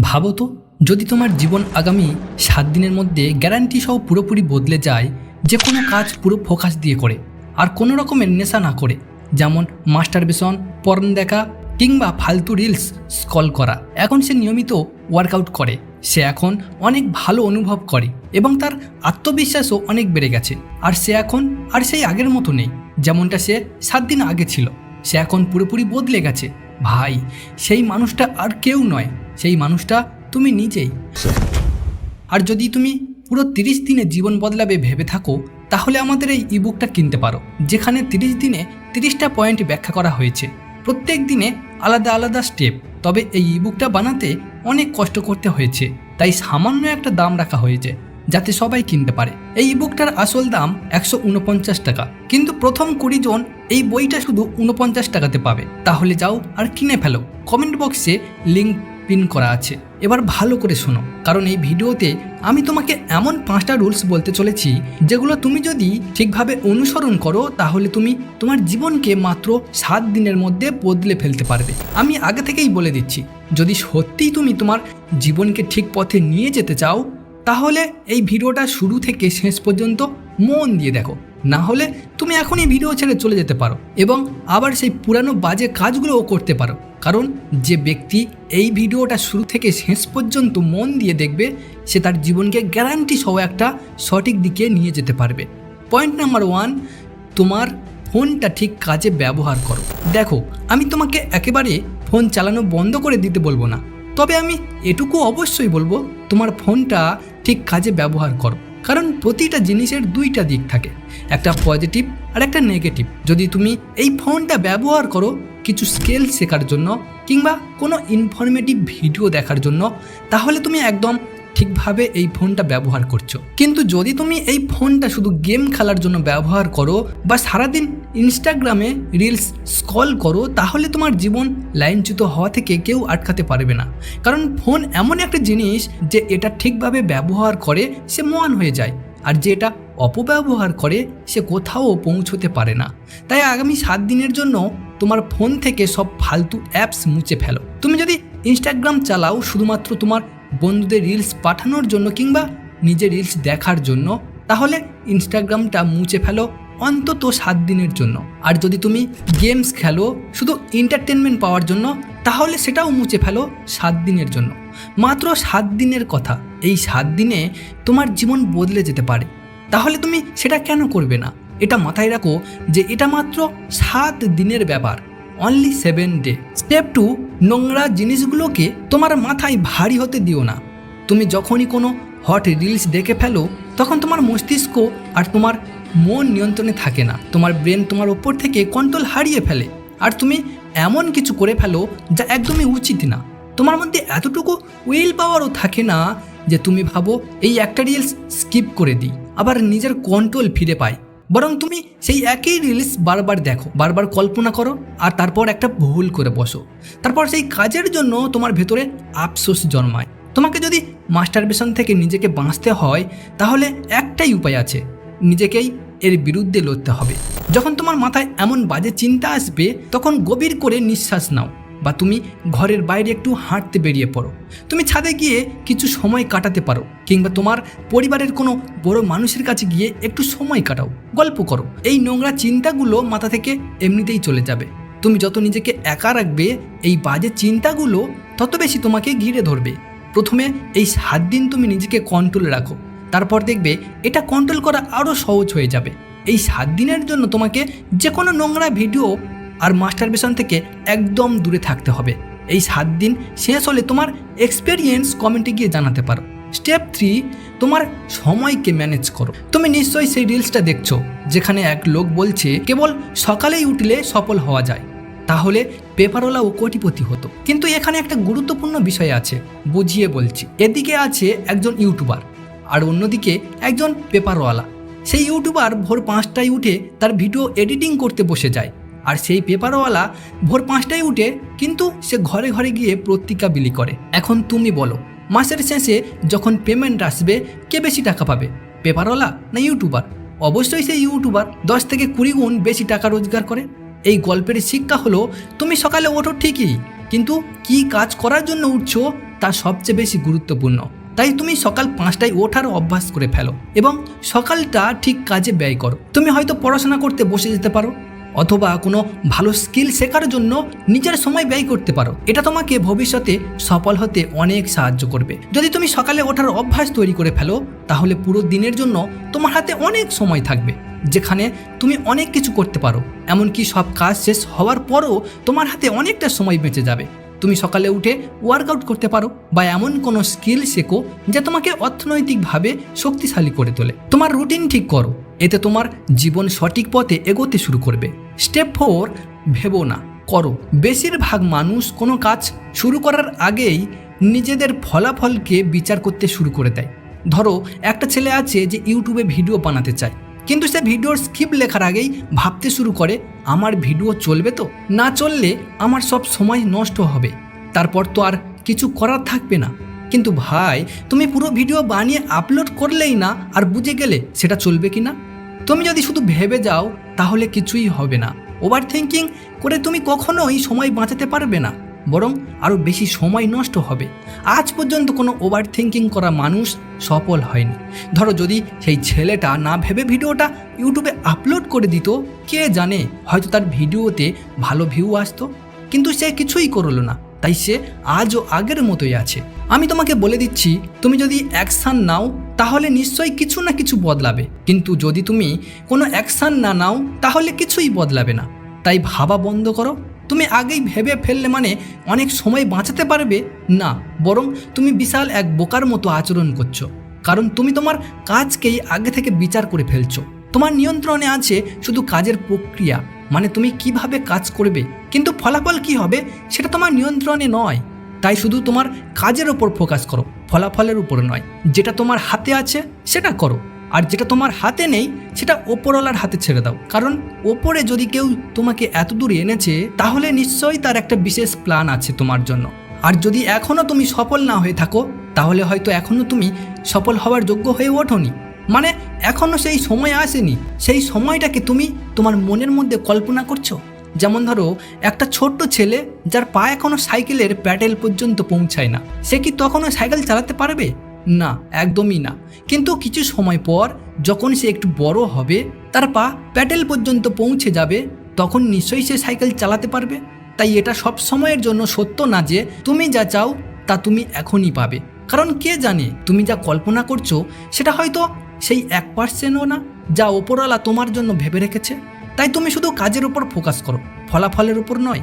ভাবো তো, যদি তোমার জীবন আগামী সাত দিনের মধ্যে গ্যারান্টি সহ পুরোপুরি বদলে যায় যে কোনো কাজ পুরো ফোকাস দিয়ে করে, আর কোনো রকমের নেশা না করে, যেমন মাস্টার বেসন পর্ন দেখা, কিংবা ফালতু রিলস স্কল করা। এখন সে নিয়মিত ওয়ার্কআউট করে, সে এখন অনেক ভালো অনুভব করে, এবং তার আত্মবিশ্বাসও অনেক বেড়ে গেছে। আর সে এখন, আর সেই আগের মতো নেই, যেমনটা সে সাত দিন আগে ছিল। সে এখন পুরোপুরি বদলে গেছে। ভাই, সেই মানুষটা আর কেউ নয়। সেই মানুষটা তুমি নিজেই। আর যদি তুমি পুরো তিরিশ দিনে জীবন বদলাবে ভেবে থাকো, তাহলে আমাদের এই ইবুকটা কিনতে পারো, যেখানে তিরিশ দিনে তিরিশটা পয়েন্ট ব্যাখ্যা করা হয়েছে। প্রত্যেক দিনে আলাদা আলাদা স্টেপ তবে এই ইবুকটা বানাতে অনেক কষ্ট করতে হয়েছে, তাই সামান্য একটা দাম রাখা হয়েছে, যাতে সবাই কিনতে পারে। এই ইবুকটার আসল দাম একশো উনপঞ্চাশ টাকা, কিন্তু প্রথম কুড়ি জন এই বইটা শুধু উনপঞ্চাশ টাকাতে পাবে। তাহলে যাও আর কিনে ফেলো। কমেন্ট বক্সে লিঙ্ক পিন করা আছে। এবার ভালো করে শোনো, কারণ এই ভিডিওতে আমি তোমাকে এমন পাঁচটা রুলস বলতে চলেছি, যেগুলো তুমি যদি ঠিকভাবে অনুসরণ করো, তাহলে তুমি তোমার জীবনকে মাত্র সাত দিনের মধ্যে বদলে ফেলতে পারবে। আমি আগে থেকেই বলে দিচ্ছি, যদি সত্যিই তুমি তোমার জীবনকে ঠিক পথে নিয়ে যেতে চাও, তাহলে এই ভিডিওটা শুরু থেকে শেষ পর্যন্ত মন দিয়ে দেখো। না হলে তুমি এখনই ভিডিও ছেড়ে চলে যেতে পারো এবং আবার সেই পুরানো বাজে কাজগুলোও করতে পারো। কারণ যে ব্যক্তি এই ভিডিওটা শুরু থেকে শেষ পর্যন্ত মন দিয়ে দেখবে, সে তার জীবনকে গ্যারান্টি সহ একটা সঠিক দিকে নিয়ে যেতে পারবে। পয়েন্ট নাম্বার ওয়ান তোমার ফোনটা ঠিক কাজে ব্যবহার করো। দেখো, আমি তোমাকে একেবারে ফোন চালানো বন্ধ করে দিতে বলব না। তবে আমি এটুকু অবশ্যই বলব, তোমার ফোনটা ঠিক কাজে ব্যবহার করো। কারণ প্রতিটা জিনিসের দুইটা দিক থাকে, একটা পজিটিভ আর একটা নেগেটিভ। যদি তুমি এই ফোনটা ব্যবহার করো কিছু স্কেল শেখার জন্য কিংবা কোনো ইনফরমেটিভ ভিডিও দেখার জন্য, তাহলে তুমি একদম ঠিকভাবে এই ফোনটা ব্যবহার করছ। কিন্তু যদি তুমি এই ফোনটা শুধু গেম খেলার জন্য ব্যবহার করো বা সারাদিন ইনস্টাগ্রামে রিলস স্কল করো, তাহলে তোমার জীবন লাইনচ্যুত হওয়া থেকে কেউ আটকাতে পারবে না। কারণ ফোন এমন একটা জিনিস যে এটা ঠিকভাবে ব্যবহার করে সে মহান হয়ে যায়, আর যে এটা অপব্যবহার করে সে কোথাও পৌঁছতে পারে না। তাই আগামী সাত দিনের জন্য তোমার ফোন থেকে সব ফালতু অ্যাপস মুছে ফেলো। তুমি যদি ইনস্টাগ্রাম চালাও, শুধুমাত্র তোমার বন্ধুদের রিলস পাঠানোর জন্য কিংবা নিজে রিলস দেখার জন্য, তাহলে ইনস্টাগ্রামটা মুছে ফেলো অন্তত সাত দিনের জন্য। আর যদি তুমি গেমস খেলো, শুধু এন্টারটেনমেন্ট পাওয়ার জন্য, তাহলে সেটাও মুছে ফেলো সাত দিনের জন্য। মাত্র সাত দিনের কথা। এই সাত দিনে তোমার জীবন বদলে যেতে পারে। তাহলে তুমি সেটা কেন করবে না? এটা মাথায় রাখো যে এটা মাত্র সাত দিনের ব্যাপার। Only seven day step to নোংরা জিনিসগুলোকে তোমার মাথায় ভারী হতে দিও না। তুমি যখনই কোনো হট রিলস দেখে ফেলো, তখন তোমার মস্তিষ্ক আর তোমার মন নিয়ন্ত্রণে থাকে না। তোমার ব্রেন তোমার ওপর থেকে কন্ট্রোল হারিয়ে ফেলে। আর তুমি এমন কিছু করে ফেলো যা একদমই উচিত না। তোমার মধ্যে এতটুকু উইল পাওয়ারও থাকে না যে তুমি ভাবো এই একটা রিলস স্কিপ করে দিই। আবার নিজের কন্ট্রোল ফিরে পাই। বরং তুমি সেই একই রিলস বারবার দেখো, বারবার কল্পনা করো আর তারপর একটা ভুল করে বসো। তারপর সেই কাজের জন্য তোমার ভেতরে আফসোস জন্মায়। তোমাকে যদি মাস্টারবেশন থেকে নিজেকে বাঁচতে হয়, তাহলে একটাই উপায় আছে, নিজেকেই এর বিরুদ্ধে লড়তে হবে। যখন তোমার মাথায় এমন বাজে চিন্তা আসবে, তখন গভীর করে নিঃশ্বাস নাও। বা তুমি ঘরের বাইরে একটু হাঁটতে বেরিয়ে পড়ো। তুমি ছাদে গিয়ে কিছু সময় কাটাতে পারো, কিংবা তোমার পরিবারের কোনো বড় মানুষের কাছে গিয়ে একটু সময় কাটাও, গল্প করো। এই নোংরা চিন্তাগুলো মাথা থেকে এমনিতেই চলে যাবে। তুমি যত নিজেকে একা রাখবে, এই বাজে চিন্তাগুলো তত বেশি তোমাকে ঘিরে ধরবে। প্রথমে এই সাত দিন তুমি নিজেকে কন্ট্রোলে রাখো, তারপর দেখবে এটা কন্ট্রোল করা আরও সহজ হয়ে যাবে। এই সাত দিনের জন্য তোমাকে যে কোনো নোংরা ভিডিও আর মাস্টারবেশন থেকে একদম দূরে থাকতে হবে। এই সাত দিন শেষ হলে তোমার এক্সপেরিয়েন্স কমেন্টে গিয়ে জানাতে পারো। স্টেপ থ্রি তোমার সময়কে ম্যানেজ করো। তুমি নিশ্চয়ই সেই রিলসটা দেখছ, যেখানে এক লোক বলছে, কেবল সকালেই উঠলে সফল হওয়া যায়। তাহলে পেপারওয়ালা ও কোটিপতি হতো। কিন্তু এখানে একটা গুরুত্বপূর্ণ বিষয় আছে, বুঝিয়ে বলছি। এদিকে আছে একজন ইউটিউবার আর অন্যদিকে একজন পেপারওয়ালা। সেই ইউটিউবার ভোর পাঁচটায় উঠে তার ভিডিও এডিটিং করতে বসে যায়। আর সেই পেপারওয়ালা ভোর পাঁচটায় উঠে কিন্তু সে ঘরে ঘরে গিয়ে পত্রিকা বিলি করে। এখন তুমি বলো, মাসের শেষে যখন পেমেন্ট আসবে, কে বেশি টাকা পাবে? পেপারওয়ালা না ইউটিউবার অবশ্যই সেই ইউটিউবার দশ থেকে কুড়ি গুণ বেশি টাকা রোজগার করে। এই গল্পের শিক্ষা হলো, তুমি সকালে ওঠো ঠিকই, কিন্তু কি কাজ করার জন্য উঠছো তা সবচেয়ে বেশি গুরুত্বপূর্ণ। তাই তুমি সকাল পাঁচটায় ওঠার অভ্যাস করে ফেলো এবং সকালটা ঠিক কাজে ব্যয় করো। তুমি হয়তো পড়াশোনা করতে বসে যেতে পারো অথবা কোনো ভালো স্কিল শেখার জন্য নিজের সময় ব্যয় করতে পারো। এটা তোমাকে ভবিষ্যতে সফল হতে অনেক সাহায্য করবে। যদি তুমি সকালে ওঠার অভ্যাস তৈরি করে ফেলো, তাহলে পুরো দিনের জন্য তোমার হাতে অনেক সময় থাকবে, যেখানে তুমি অনেক কিছু করতে পারো। এমনকি সব কাজ শেষ হওয়ার পরও তোমার হাতে অনেকটা সময় বেঁচে যাবে। তুমি সকালে উঠে ওয়ার্কআউট করতে পারো বা এমন কোনো স্কিল শেখো, যা তোমাকে অর্থনৈতিকভাবে শক্তিশালী করে তোলে। তোমার রুটিন ঠিক করো। এতে তোমার জীবন সঠিক পথে এগোতে শুরু করবে। স্টেপ ফোর ভেবো না, করো। বেশিরভাগ মানুষ কোনো কাজ শুরু করার আগেই নিজেদের ফলাফলকে বিচার করতে শুরু করে দেয়। ধরো, একটা ছেলে আছে যে ইউটিউবে ভিডিও বানাতে চায়, কিন্তু সে ভিডিওর স্ক্রিপ্ট লেখার আগেই ভাবতে শুরু করে, আমার ভিডিও চলবে তো? না চললে আমার সব সময় নষ্ট হবে। তারপর তো আর কিছু করার থাকবে না। কিন্তু ভাই, তুমি পুরো ভিডিও বানিয়ে আপলোড করলেই না আর বুঝে গেলে সেটা চলবে কি না তুমি যদি শুধু ভেবে যাও, তাহলে কিছুই হবে না। ওভার থিঙ্কিং করে তুমি কখনোই সময় বাঁচাতে পারবে না, বরং আরও বেশি সময় নষ্ট হবে। আজ পর্যন্ত কোনো ওভার থিঙ্কিং করা মানুষ সফল হয়নি। ধরো যদি সেই ছেলেটা না ভেবে ভিডিওটা ইউটিউবে আপলোড করে দিত, কে জানে হয়তো তার ভিডিওতে ভালো ভিউ আসতো, কিন্তু সে কিছুই করল না। তাই সে আজও আগের মতোই আছে। আমি তোমাকে বলে দিচ্ছি, তুমি যদি অ্যাকশান নাও, তাহলে নিশ্চয়ই কিছু না কিছু বদলাবে। কিন্তু যদি তুমি কোনো অ্যাকশান না নাও, তাহলে কিছুই বদলাবে না। তাই ভাবা বন্ধ করো। তুমি আগেই ভেবে ফেললে মানে অনেক সময় বাঁচাতে পারবে? না, বরং তুমি বিশাল এক বোকার মতো আচরণ করছ। কারণ তুমি তোমার কাজকেই আগে থেকে বিচার করে ফেলছো। তোমার নিয়ন্ত্রণে আছে শুধু কাজের প্রক্রিয়া। মানে তুমি কীভাবে কাজ করবে? কিন্তু ফলাফল কি হবে সেটা তোমার নিয়ন্ত্রণে নয়। তাই শুধু তোমার কাজের ওপর ফোকাস করো, ফলাফলের উপর নয়। যেটা তোমার হাতে আছে, সেটা করো। আর যেটা তোমার হাতে নেই, সেটা ওপরওয়ালার হাতে ছেড়ে দাও। কারণ ওপরে যদি কেউ তোমাকে এত দূর এনেছে, তাহলে নিশ্চয়ই তার একটা বিশেষ প্ল্যান আছে তোমার জন্য। আর যদি এখনও তুমি সফল না হয়ে থাকো, তাহলে হয়তো এখনও তুমি সফল হওয়ার যোগ্য হয়ে ওঠোনি। মানে এখনও সেই সময় আসেনি। সেই সময়টাকে তুমি তোমার মনের মধ্যে কল্পনা করছ? যেমন ধরো, একটা ছোট্ট ছেলে যার পা এখনও সাইকেলের প্যাডেল পর্যন্ত পৌঁছায় না। সে কি তখনও সাইকেল চালাতে পারবে? না, একদমই না। কিন্তু কিছু সময় পর যখন সে একটু বড় হবে, তার পা প্যাডেল পর্যন্ত পৌঁছে যাবে, তখন নিশ্চয়ই সে সাইকেল চালাতে পারবে। তাই এটা সব সময়ের জন্য সত্য না যে তুমি যা চাও তা তুমি এখনই পাবে। কারণ কে জানে তুমি যা কল্পনা করছ, সেটা হয়তো সেই এক পার্সেন্টও না যা ওপরওয়ালা তোমার জন্য ভেবে রেখেছে। তাই তুমি শুধু কাজের উপর ফোকাস করো, ফলাফলের উপর নয়।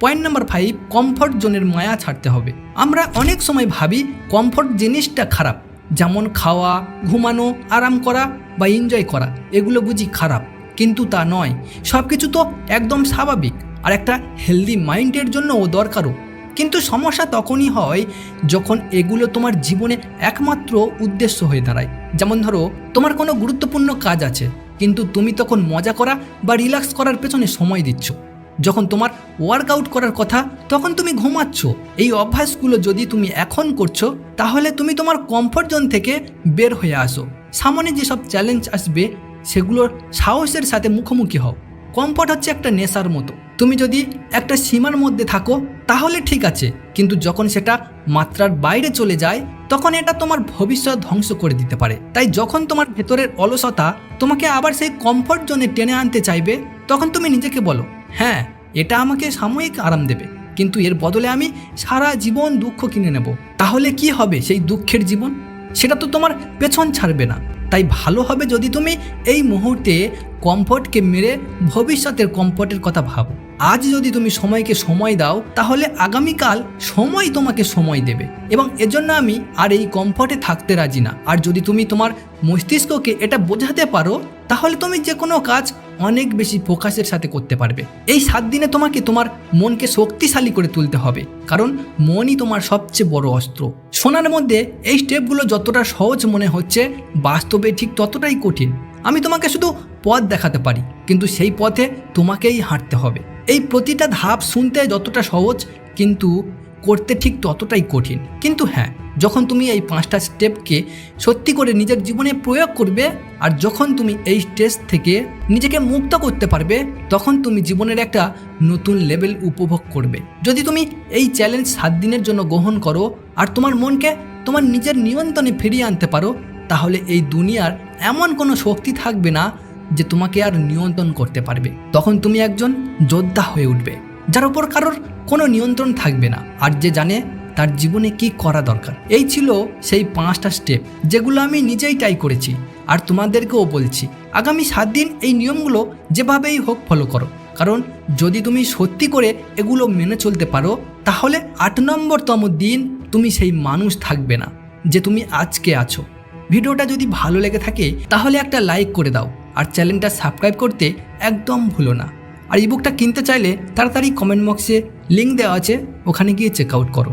পয়েন্ট নাম্বার ফাইভ কমফর্ট জোনের মায়া ছাড়তে হবে। আমরা অনেক সময় ভাবি কমফর্ট জিনিসটা খারাপ, যেমন খাওয়া, ঘুমানো, আরাম করা বা এনজয় করা, এগুলো বুঝি খারাপ। কিন্তু তা নয় সব কিছু তো একদম স্বাভাবিক। আর একটা হেলদি মাইন্ডের জন্যও দরকারও। কিন্তু সমস্যা তখনই হয় যখন এগুলো তোমার জীবনে একমাত্র উদ্দেশ্য হয়ে দাঁড়ায়। যেমন ধরো, তোমার কোনো গুরুত্বপূর্ণ কাজ আছে, কিন্তু তুমি তখন মজা করা বা রিল্যাক্স করার পেছনে সময় দিচ্ছ। যখন তোমার ওয়ার্কআউট করার কথা, তখন তুমি ঘুমাচ্ছ। এই অভ্যাসগুলো যদি তুমি এখন করছ, তাহলে তুমি তোমার কমফর্ট জোন থেকে বের হয়ে আসো। সামনে যেসব চ্যালেঞ্জ আসবে, সেগুলোর সাহসের সাথে মুখোমুখি হও। কমফর্ট হচ্ছে একটা নেশার মতো। তুমি যদি একটা সীমার মধ্যে থাকো, তাহলে ঠিক আছে, কিন্তু যখন সেটা মাত্রার বাইরে চলে যায়, তখন এটা তোমার ভবিষ্যৎ ধ্বংস করে দিতে পারে। তাই যখন তোমার ভেতরের অলসতা তোমাকে আবার সেই কমফর্ট জোনে টেনে আনতে চাইবে, তখন তুমি নিজেকে বলো হ্যাঁ এটা আমাকে সাময়িক আরাম দেবে, কিন্তু এর বদলে আমি সারা জীবন দুঃখ কিনে নেব। তাহলে কি হবে সেই দুঃখের জীবন? সেটা তো তোমার পেছন ছাড়বে না। তাই ভালো হবে যদি তুমি এই মুহূর্তে কমফর্টকে মেরে ভবিষ্যতের কমফর্টের কথা ভাবো। আজ যদি তুমি সময়কে সময় দাও, তাহলে আগামীকাল সময় তোমাকে সময় দেবে। এবং এজন্য আমি আর এই কমফর্টে থাকতে রাজি না। আর যদি তুমি তোমার মস্তিষ্ককে এটা বোঝাতে পারো, তাহলে তুমি যে কোনো কাজ অনেক বেশি ফোকাসের সাথে করতে পারবে। এই সাত দিনে তোমাকে তোমার মনকে শক্তিশালী করে তুলতে হবে, কারণ মনই তোমার সবচেয়ে বড় অস্ত্র। শোনার মধ্যে এই স্টেপগুলো যতটা সহজ মনে হচ্ছে, বাস্তবে ঠিক ততটাই কঠিন। আমি তোমাকে শুধু পথ দেখাতে পারি, কিন্তু সেই পথে তোমাকেই হাঁটতে হবে। এই প্রতিটা ধাপ শুনতে যতটা সহজ, কিন্তু করতে ঠিক ততটাই কঠিন। কিন্তু হ্যাঁ যখন তুমি এই পাঁচটা স্টেপকে সত্যি করে নিজের জীবনে প্রয়োগ করবে, আর যখন তুমি এই স্টেজ থেকে নিজেকে মুক্ত করতে পারবে, তখন তুমি জীবনের একটা নতুন লেভেল উপভোগ করবে। যদি তুমি এই চ্যালেঞ্জ সাত দিনের জন্য গ্রহণ করো, আর তোমার মনকে তোমার নিজের নিয়ন্ত্রণে ফিরিয়ে আনতে পারো, তাহলে এই দুনিয়ার এমন কোনো শক্তি থাকবে না যে তোমাকে আর নিয়ন্ত্রণ করতে পারবে। তখন তুমি একজন যোদ্ধা হয়ে উঠবে, যার উপর কারোর কোনো নিয়ন্ত্রণ থাকবে না, আর যে জানে তার জীবনে কি করা দরকার। এই ছিল সেই পাঁচটা স্টেপ যেগুলো আমি নিজেই ট্রাই করেছি, আর তোমাদেরকেও বলছি। আগামী সাত দিন এই নিয়মগুলো যেভাবেই হোক ফলো করো। কারণ যদি তুমি সত্যি করে এগুলো মেনে চলতে পারো, তাহলে আট নম্বরতম দিন তুমি সেই মানুষ থাকবে না, যে তুমি আজকে আছো। ভিডিওটা যদি ভালো লেগে থাকে, তাহলে একটা লাইক করে দাও আর চ্যানেলটা সাবস্ক্রাইব করতে একদম ভুলো না। আর ইবুকটা কিনতে চাইলে তাড়াতাড়ি কমেন্ট বক্সে লিঙ্ক দেওয়া আছে, ওখানে গিয়ে চেক আউট করো।